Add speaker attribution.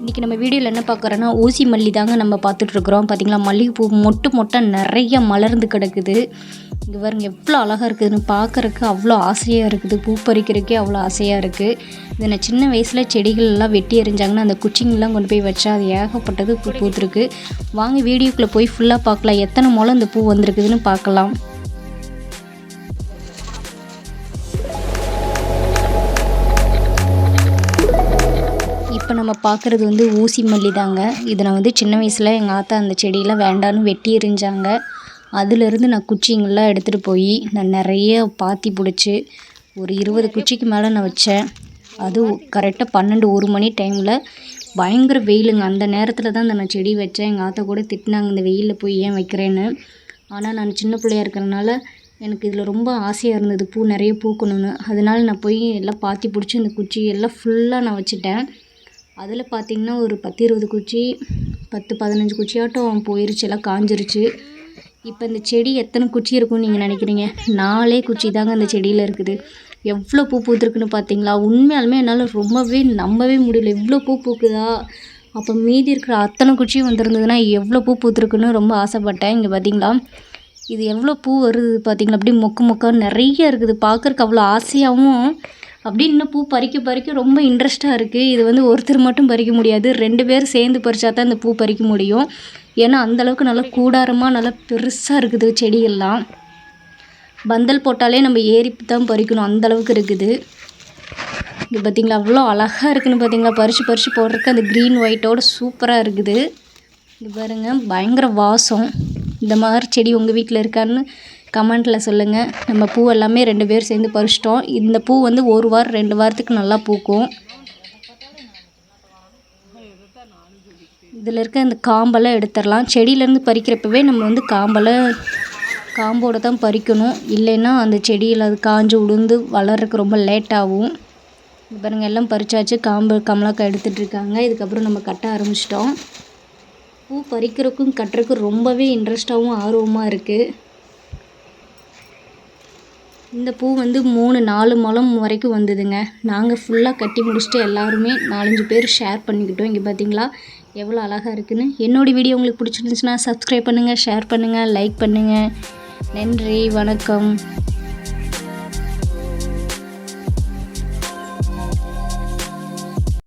Speaker 1: இன்றைக்கி நம்ம வீடியோவில் என்ன பார்க்குறோன்னா ஊசி மல்லி தாங்க நம்ம பார்த்துட்ருக்குறோம். பார்த்தீங்களா மல்லிகைப்பூ மொட்டு மொட்டை நிறைய மலர்ந்து கிடக்குது. இங்கே பாருங்க எவ்வளோ அழகாக இருக்குதுன்னு பார்க்குறக்கு அவ்வளோ ஆசையாக இருக்குது. பூ பறிக்கிறதுக்கே அவ்வளோ ஆசையாக இருக்குது இதை நான் சின்ன வயசில் செடிகள்லாம் வெட்டி எறிஞ்சாங்கன்னா அந்த குச்சிங்கெல்லாம் கொண்டு போய் வச்சா அது ஏகப்பட்டது பூ பூத்துருக்கு. வாங்க வீடியோக்குள்ளே போய் ஃபுல்லாக பார்க்கலாம். எத்தனை முளம் இந்த பூ வந்திருக்குதுன்னு பார்க்கலாம். இப்போ நம்ம பார்க்குறது வந்து ஊசி மல்லி தாங்க. இதை நான் வந்து சின்ன வயசில் எங்கள் ஆத்தா அந்த செடியெல்லாம் வேண்டான்னு வெட்டி எறிஞ்சாங்க. அதுலேருந்து நான் குச்சிங்கெல்லாம் எடுத்துகிட்டு போய் நான் நிறைய பாத்தி பிடிச்சி ஒரு இருபது குச்சிக்கு மேலே நான் வச்சேன். அதுவும் கரெக்டாக பன்னெண்டு ஒரு மணி டைமில் பயங்கர வெயிலுங்க. அந்த நேரத்தில் தான் அந்த நான் செடி வச்சேன். எங்கள் ஆத்தா கூட திட்டினாங்க இந்த வெயிலில் போய் ஏன் வைக்கிறேன்னு? ஆனால் நான் சின்ன பிள்ளையா இருக்கிறனால எனக்கு இதில் ரொம்ப ஆசையாக இருந்தது. பூ நிறைய பூக்கணும்னு. அதனால நான் போய் எல்லாம் பாத்தி பிடிச்சி இந்த குச்சி எல்லாம் ஃபுல்லாக நான் வச்சுட்டேன். அதில் பார்த்திங்கன்னா ஒரு பத்து இருபது குச்சி பத்து பதினஞ்சு குச்சியாட்டம் போயிருச்சு எல்லாம் காஞ்சிருச்சு. இப்போ இந்த செடி எத்தனை குச்சி இருக்கும்னு நீங்கள் நினைக்கிறீங்க? நாலே குச்சி தாங்க அந்த செடியில் இருக்குது. எவ்வளோ பூ பூத்துருக்குன்னு பார்த்தீங்களா? உண்மையாலுமே என்னால் ரொம்பவே நம்பவே முடியல. இவ்வளோ பூ பூக்குதா? அப்போ மீதி இருக்கிற அத்தனை குச்சியும் வந்திருந்ததுன்னா எவ்வளோ பூ பூத்துருக்குன்னு ரொம்ப ஆசைப்பட்டேன். இங்கே பார்த்தீங்களா? இது எவ்வளோ பூ வருது பார்த்தீங்களா? அப்படியே மொக்கு மொக்கா நிறைய இருக்குது. பார்க்குறக்கு அவ்வளோ ஆசையாகவும் அப்படின்னு இன்னும் பூ பறிக்க பறிக்க ரொம்ப இன்ட்ரெஸ்ட்டாக இருக்குது இது வந்து ஒருத்தர் மட்டும் பறிக்க முடியாது. ரெண்டு பேர் சேர்ந்து பறித்தா தான் இந்த பூ பறிக்க முடியும். ஏன்னா அந்தளவுக்கு நல்லா கூடாரமாக நல்லா பெருசாக இருக்குது செடிகள்லாம். பந்தல் போட்டாலே நம்ம ஏறி தான் பறிக்கணும். அந்தளவுக்கு இருக்குது. இது பார்த்திங்களா அவ்வளோ அழகாக இருக்குன்னு பார்த்தீங்களா பறித்து பறித்து போடுறதுக்கு அந்த க்ரீன் ஒயிட்டோட சூப்பராக இருக்குது. இது பாருங்கள் பயங்கர வாசம். இந்த மாதிரி செடி உங்கள் வீட்டில் இருக்கான்னு கமெண்ட்டில் சொல்லுங்கள் நம்ம பூ எல்லாமே ரெண்டு பேர் சேர்ந்து பறிச்சிட்டோம். இந்த பூ வந்து ஒரு வாரம் ரெண்டு வாரத்துக்கு நல்லா பூக்கும். இதில் இருக்க இந்த காம்பெல்லாம் எடுத்துடலாம். செடியிலேருந்து பறிக்கிறப்பவே நம்ம வந்து காம்பெல்லாம் காம்போடு தான் பறிக்கணும். இல்லைன்னா அந்த செடியில் அது காஞ்சு உளுந்து வளர்றதுக்கு ரொம்ப லேட்டாகும் ஆகும். எல்லாம் பறிச்சாச்சு. காம்பு கமலாக்காய் எடுத்துகிட்டு இருக்காங்க. இதுக்கப்புறம் நம்ம கட்ட ஆரம்பிச்சிட்டோம். பூ பறிக்கிறதுக்கும் கட்டுறதுக்கும் ரொம்பவே இன்ட்ரெஸ்ட்டாகவும் ஆர்வமாக இருக்குது இந்த பூ வந்து மூணு நாலு முழம் வரைக்கும் வந்ததுங்க. நாங்கள் ஃபுல்லாக கட்டி முடிச்சுட்டு எல்லாருமே நாலஞ்சு பேர் ஷேர் பண்ணிக்கிட்டோம். இங்கே பார்த்தீங்களா எவ்வளோ அழகாக இருக்குதுன்னு என்னோடய வீடியோ உங்களுக்கு பிடிச்சிருந்துச்சுன்னா சப்ஸ்கிரைப் பண்ணுங்கள் ஷேர் பண்ணுங்கள் லைக் பண்ணுங்கள் நன்றி வணக்கம்.